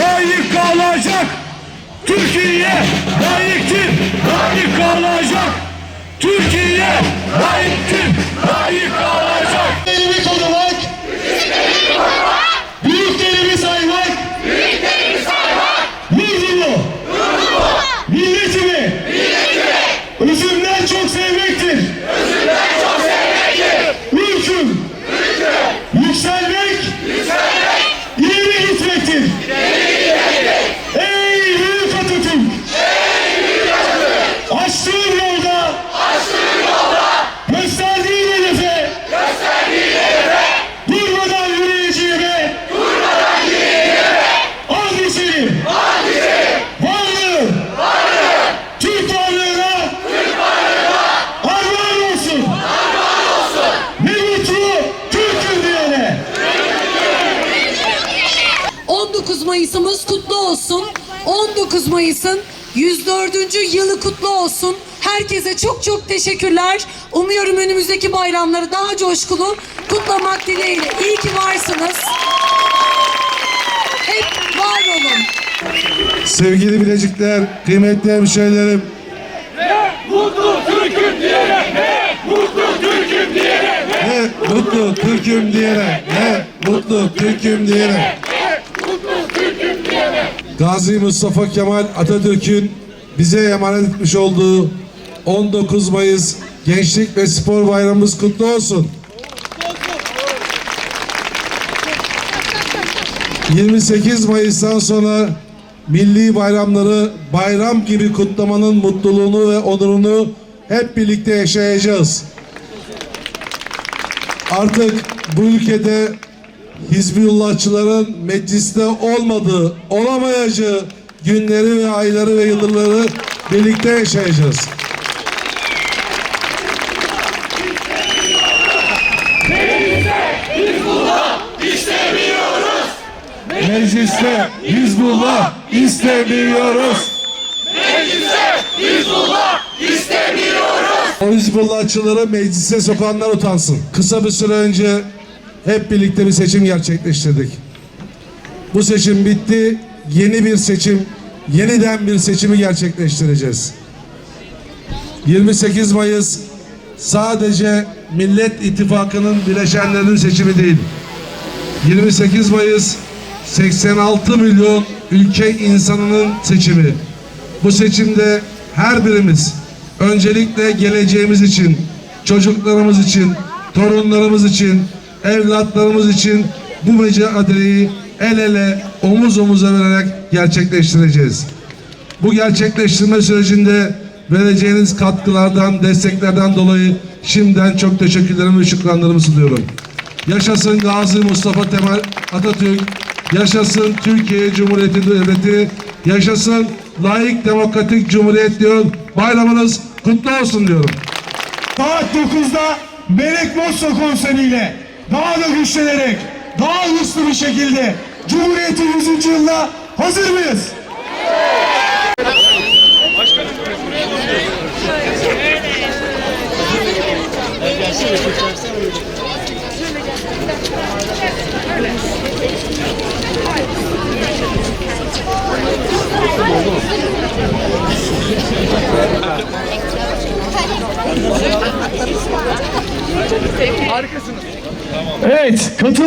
Layık kalacak. Türkiye layıktır, layık kalacak. Türkiye layıktır, layık kalacak. Elimi korumak, büyüklerimi saymak, yurdumu, milletimi, özümden çok sevmektir. Ülküm, yükselmek, ileri gitmektir. Ey 19 Mayıs'ımız kutlu olsun. 19 Mayıs'ın 104. yılı kutlu olsun. Herkese çok çok teşekkürler. Umuyorum önümüzdeki bayramları daha coşkulu kutlamak dileğiyle. İyi ki varsınız. Hep var olun. Sevgili Bilecikler, kıymetli hemşehrilerim, Mutlu Türk'üm diyene, ne mutlu Türk'üm diyene, ne mutlu Türk'üm diyene, ne mutlu Türk'üm diyene. Gazi Mustafa Kemal Atatürk'ün bize emanet etmiş olduğu 19 Mayıs Gençlik ve Spor Bayramımız kutlu olsun. 28 Mayıs'tan sonra milli bayramları bayram gibi kutlamanın mutluluğunu ve onurunu hep birlikte yaşayacağız. Artık bu ülkede Hizbullahçıların mecliste olmadığı, olamayacağı günleri ve ayları ve yılları birlikte yaşayacağız. Mecliste Hizbullah istemiyoruz. O Hizbullahçıları meclise sokanlar utansın. Kısa bir süre önce hep birlikte bir seçim gerçekleştirdik. Bu seçim bitti. Yeni bir seçim, yeniden bir seçimi gerçekleştireceğiz. 28 Mayıs sadece Millet İttifakı'nın bileşenlerinin seçimi değil. 28 Mayıs 86 milyon ülke insanının seçimi. Bu seçimde her birimiz öncelikle geleceğimiz için, çocuklarımız için, torunlarımız için, evlatlarımız için bu mücadeleyi el ele, omuz omuza vererek gerçekleştireceğiz. Bu gerçekleştirme sürecinde vereceğiniz katkılardan, desteklerden dolayı şimdiden çok teşekkürlerimi ve şükranlarımı sunuyorum. Yaşasın Gazi Mustafa Kemal Atatürk, yaşasın Türkiye Cumhuriyeti Devleti, yaşasın layık demokratik cumhuriyet diyorum. Bayramınız kutlu olsun diyorum. Saat 9'da Melek Mosso konseriyle daha da güçlenerek, daha hızlı bir şekilde Cumhuriyet'in 100. yılına hazır mıyız? Evet, katıl